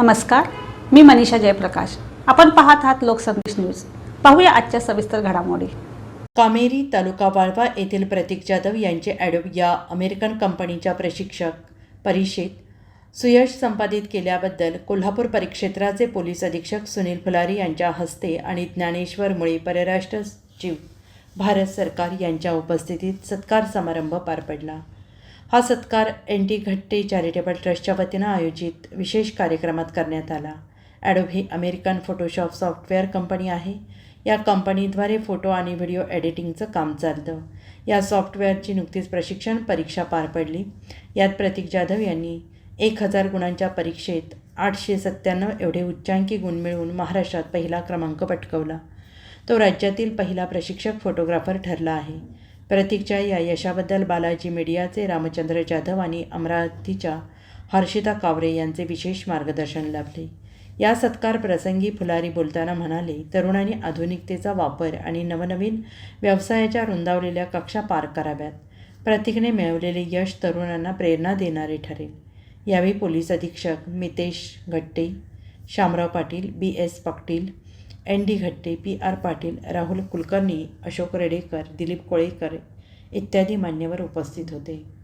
नमस्कार मी मनीषा जयप्रकाश. आपण पाहत आहात लोकसंदेश न्यूज. पाहूया आजच्या सविस्तर घडामोडी. कामेरी तालुका वाळवा येथील प्रतीक जाधव यांचे ॲडोब या अमेरिकन कंपनीच्या प्रशिक्षक परीक्षेत सुयश संपादित केल्याबद्दल कोल्हापूर परिक्षेत्राचे पोलीस अधीक्षक सुनील फुलारी यांच्या हस्ते आणि ज्ञानेश्वर मुळे परराष्ट्र सचिव भारत सरकार यांच्या उपस्थितीत सत्कार समारंभ पार पडला. हा सत्कार एन टी घट्टे चॅरिटेबल ट्रस्टच्या वतीनं आयोजित विशेष कार्यक्रमात करण्यात आला. ॲडोब ही अमेरिकन फोटोशॉप सॉफ्टवेअर कंपनी आहे. या कंपनीद्वारे फोटो आणि व्हिडिओ एडिटिंगचं काम चालतं. या सॉफ्टवेअरची नुकतीच प्रशिक्षण परीक्षा पार पडली. यात प्रतीक जाधव यांनी एक हजार गुणांच्या परीक्षेत आठशे सत्त्याण्णव एवढे उच्चांकी गुण मिळवून महाराष्ट्रात पहिला क्रमांक पटकवला. तो राज्यातील पहिला प्रशिक्षक फोटोग्राफर ठरला आहे. प्रतीकच्या या यशाबद्दल बालाजी मीडियाचे रामचंद्र जाधव आणि अमरावतीच्या हर्षिता कावरे यांचे विशेष मार्गदर्शन लाभले. या सत्कार प्रसंगी फुलारी बोलताना म्हणाले तरुणांनी आधुनिकतेचा वापर आणि नवनवीन व्यवसायाच्या रुंदावलेल्या कक्षा पार कराव्यात. प्रतीकने मिळवलेले यश तरुणांना प्रेरणा देणारे ठरेल. यावेळी पोलीस अधीक्षक Mitesh Ghatte Shamrao Patil B S Patil N D Ghatte P R Patil Rahul Kulkarni Ashok Redekar Dilip Kolekar इत्यादी मान्यवर उपस्थित होते.